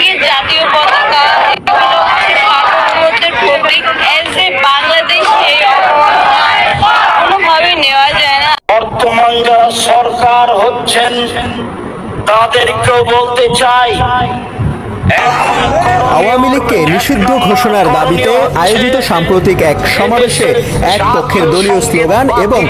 যে জাতীয় পতাকা নেওয়া যায় না। বর্তমান যারা সরকার হচ্ছেন তাদেরকেও বলতে চাই এখন লীগকে নিষিদ্ধ ঘোষণার দাবিতে আয়োজিত সাম্প্রতিক এক সমাবেশে এক পক্ষের দলীয় স্লোগান এবং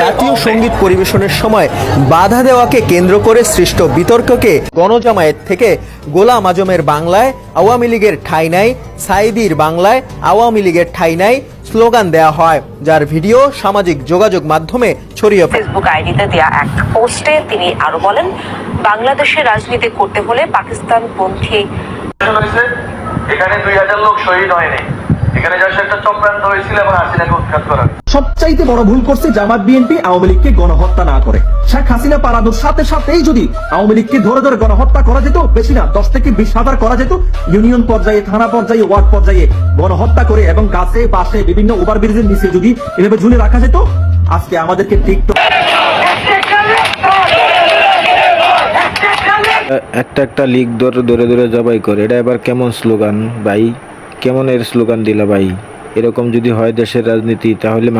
জাতীয় সংগীত পরিবেশনের সময় বাধা দেওয়াকে কেন্দ্র করে সৃষ্ট বিতর্ককে গণজামায়াত থেকে গোলাম আজমের বাংলায়, আওয়ামী লীগের ঠাঁই নাই, সাইদির বাংলায়, আওয়ামী লীগের ঠাঁই নাই স্লোগান দেয়া হয়, যার ভিডিও সামাজিক যোগাযোগ মাধ্যমে ছড়িয়ে ফেসবুক আইডিতে দেয়া এক পোস্টে তিনি আরও বলেন বাংলাদেশের রাজনীতি করতে হলে পাকিস্তান পন্থী এখানে দুই হাজার লোক শহীদ হয়নি। সবচাইতে বড় ভুল করছে জামাত বিএনপি আওয়ামী লীগকে গণহত্যা না করে। শেখ হাসিনা পালানোর সাথে সাথেই যদি আওয়ামী লীগকে ধরে ধরে গণহত্যা করা যেত, বেশি না, দশ থেকে বিশ হাজার করা যেত, ইউনিয়ন পর্যায়ে, থানা পর্যায়ে, ওয়ার্ড পর্যায়ে গণহত্যা করে এবং গাছে বাসে বিভিন্ন ওভারব্রিজের নিচে যদি এভাবে ঝুলে রাখা যেত, আজকে আমাদেরকে টিকটক একটা একটা লিগ ধরে ধরে ধরে জবাই করে। এটা এবার কেমন স্লোগান ভাই? কেমন এর স্লোগান দিলা ভাই? এরকম যদি হয় দেশের রাজনীতি, তাহলে